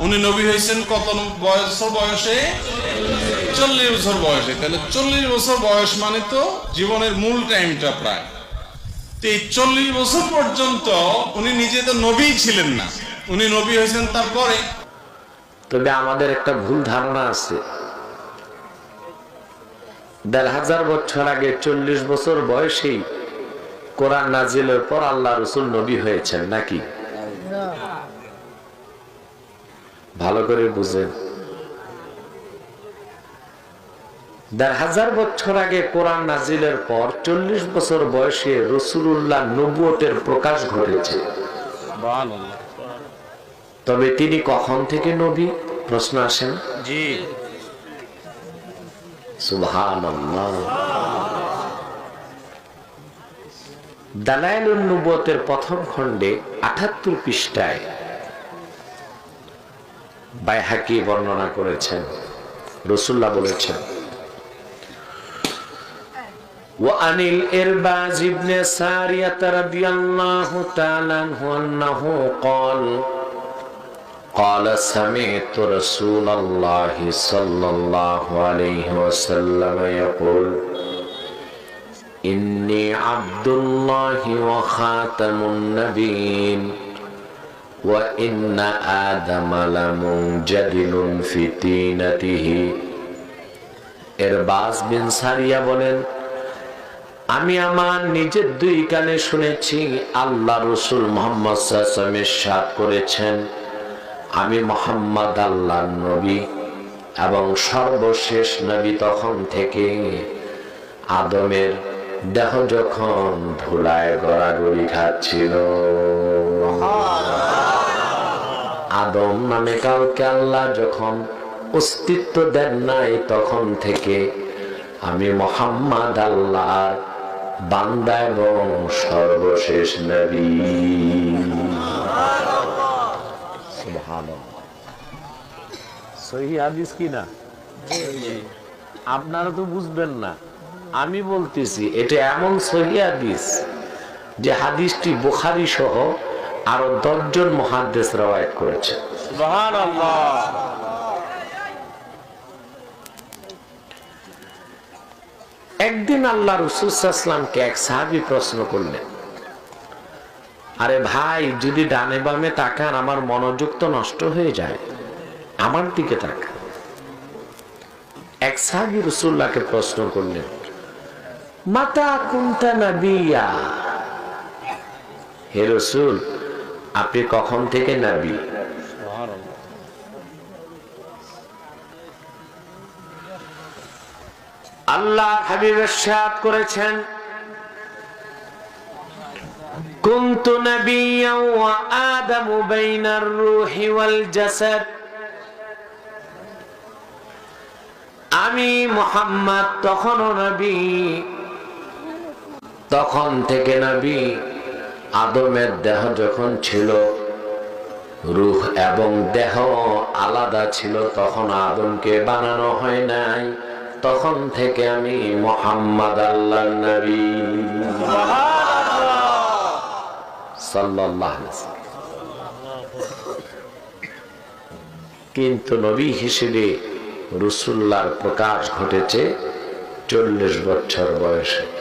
উনি নবী হয়েছেন কত বছর বয়সে? চল্লিশ বছর বয়সে। তাহলে চল্লিশ বছর বয়স মানে তো জীবনের মূল টাইমটা প্রায়। তো এই চল্লিশ বছর পর্যন্ত উনি নিজে তো নবী ছিলেন না। উনি নবী হয়েছেন তারপরে। তবে আমাদের একটা ভুল ধারণা আছে। দেড় হাজার বছর আগে চল্লিশ বছর বয়সেই কোরআন নাজিলের পর আল্লাহ রসুল নবী হয়েছেন, নাকি? ভালো করে বুঝেন দেড় হাজার বছর আগে কোরআন নাজিলের পর চল্লিশ বছর বয়সে রসুল্লাহ নবুয়তের প্রকাশ ঘটেছে। তবে তিনি কখন থেকে নবী? প্রশ্ন আসেন জি। দালাইলুন নবুয়তের প্রথম খণ্ডে আটাত্তর পৃষ্ঠায় বাইহাকি বর্ণনা করেছেন রসুল্লাহ বলেছেন وعن الإرباز بن سارية رضي الله تعالى عنه أنه قال قال سمعت رسول الله صلى الله عليه وسلم يقول إني عبد الله وخاتم النبيين وإن آدم لمنجدل في تينته এরবাস বিন সারিয়া বলেন আমি আমার নিজের দুই কানে শুনেছি আল্লাহ রসুল মোহাম্মদ সাদ করেছেন আমি মোহাম্মদ আল্লাহ নবী এবং সর্বশেষ নবী তখন থেকে আদমের দেহ যখন ধুলায় গড়াগড়ি খাচ্ছিল আদম নামে কাউকে আল্লাহ যখন অস্তিত্ব দেন নাই তখন থেকে আমি মোহাম্মদ আল্লাহ বান্দা এবং সর্বশেষ নবী। সহি হাদিস কি না? আপনারা তো বুঝবেন না। আমি বলতেছি এটা এমন সহি হাদিস যে হাদিসটি বোখারি সহ আরও দশজন মহাদেশ রবায়ত করেছে। একদিন আল্লাহ রসুলামকে এক সাহাবি প্রশ্ন করলেন আরে ভাই যদি ডানে বামে তাকান আমার মনোযোগ তো নষ্ট হয়ে যায়। আমার দিকে তাকান। এক সাহাবি রসুল্লাহকে প্রশ্ন করলেন মাতা কুন্তা নবিয়া? হে রসুল আপনি কখন থেকে নবী আল্লাহ হাবিবের সাদ করেছেন كنت نبيا وآدم بين الروح والجسد আমি মোহাম্মদ তখনও নবী তখন থেকে নবী আদমের দেহ যখন ছিল রুহ এবং দেহ আলাদা ছিল, তখন আদমকে বানানো হয় নাই। তখন থেকে আমি মোহাম্মদ আল্লাহ নবী। আলাইহি কিন্তু নবী হিসেবে রসুল্লার প্রকাশ ঘটেছে চল্লিশ বছর বয়সে।